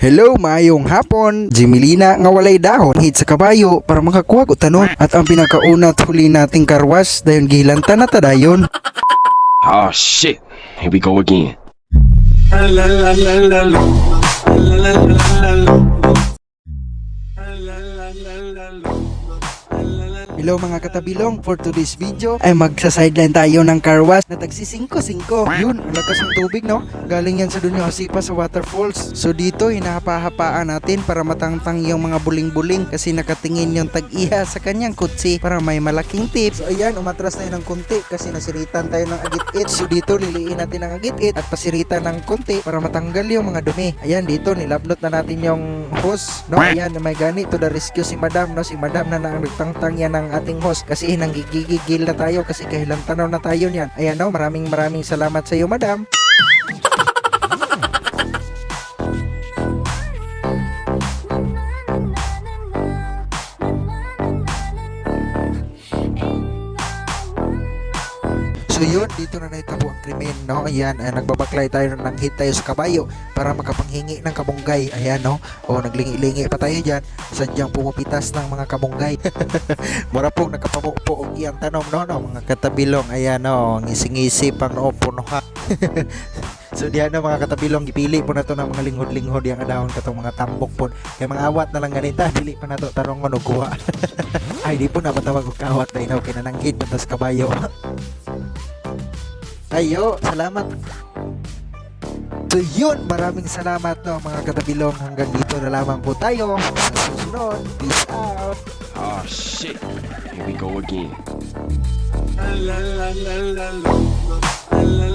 Hello, maayong hapon. Jimilina nga walay dahon hit sa kabayo para makakuha ko tanon. At ang pinakauna at huli nating karwas dayon gihilanta na ta dayon. Oh shit. Here we go again. Hello mga katabilong, for today's video ay magsa-sideline tayo ng karwas na tagsi 5-5. Yun, ang lakas ng tubig no? Galing yan sa Dunyo Hasipa sa waterfalls. So dito, hinahapa-hapaan natin para matangtang yung mga buling-buling kasi nakatingin yung tag-iha sa kanyang kutsi para may malaking tip. So ayan, umatras tayo ng konti kasi nasiritan tayo ng agit-it. So dito, liliin natin ang agit-it at pasiritan ng konti para matanggal yung mga dumi. Ayan, dito, nilablot na natin yung hose. No? Ayan, may gani to the rescue si. No? Si madam na nang nagtangtang yan ng ating host kasi nanggigigil na tayo kasi kahilang tanaw na tayo niyan. Ayan no, maraming maraming salamat sa iyo madam. So yun, dito na naitabo ang krimen, no? Ayan, ay, nagbabaklay tayo ng hit tayo sa kabayo para makapanghingi ng kabunggay. Ayan, no? O naglingi-lingi pa tayo dyan. Sadyang pumupitas ng mga kabunggay. Mura pong nakapamukpo og iyang tanom, no? no? Mga katabilong, ayan, no? Ngisi-ngisi pang no, puno ha. So diyan na mga katabilong gipili po na to ng mga linghod-linghod yang adahon katong mga tambok po. Kay mga awat na lang ganita dili pa nato tarong ano kuha. Ay di po na matawag og kawat na inaw kinananggid patas kabayo. Ayo, salamat. So yun, maraming salamat no mga katabilong. Hanggang dito na lamang po tayo sa susunod. Peace out. Oh shit, here we go again. La la la la la la la la